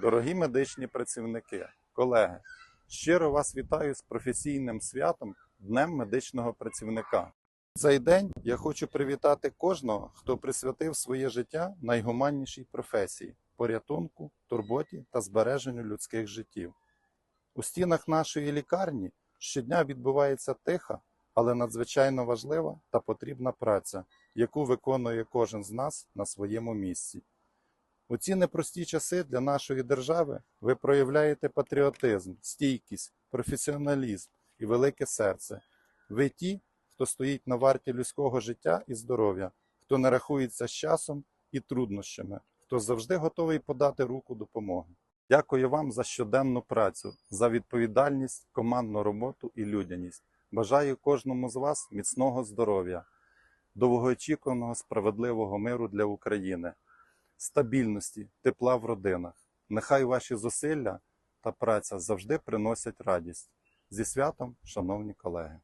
Дорогі медичні працівники, колеги, щиро вас вітаю з професійним святом Днем медичного працівника. Цей день я хочу привітати кожного, хто присвятив своє життя найгуманнішій професії порятунку, турботі та збереженню людських життів. У стінах нашої лікарні щодня відбувається тиха, але надзвичайно важлива та потрібна праця, яку виконує кожен з нас на своєму місці. У ці непрості часи для нашої держави ви проявляєте патріотизм, стійкість, професіоналізм і велике серце. Ви ті, хто стоїть на варті людського життя і здоров'я, хто не рахується з часом і труднощами, хто завжди готовий подати руку допомоги. Дякую вам за щоденну працю, за відповідальність, командну роботу і людяність. Бажаю кожному з вас міцного здоров'я, довгоочікуваного справедливого миру для України, стабільності, тепла в родинах. Нехай ваші зусилля та праця завжди приносять радість. Зі святом, шановні колеги!